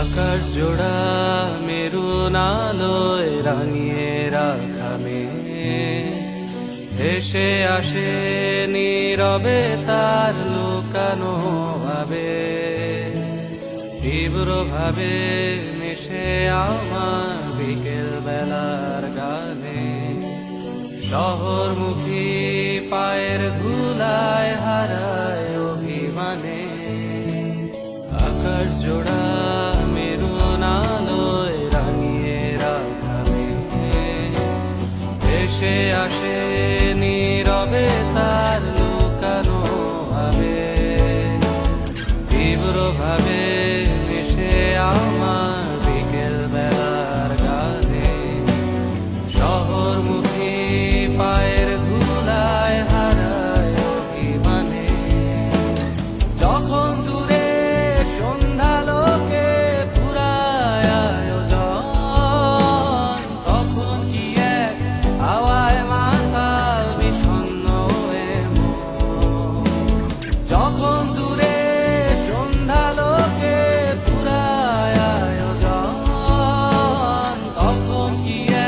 আকাশ জোড়া মেরু নালোয় রাঙিয়ে রাখা মেয়ে ভেসে আসে নীরবে তার লুকানো ভাবে তীব্র ভাবে মিশে আমার বিকেল বেলার গানে। শহরমুখী পায়ের ধুলায় হারায় অভিমানে। আকাশ জোড়া achei. yeah.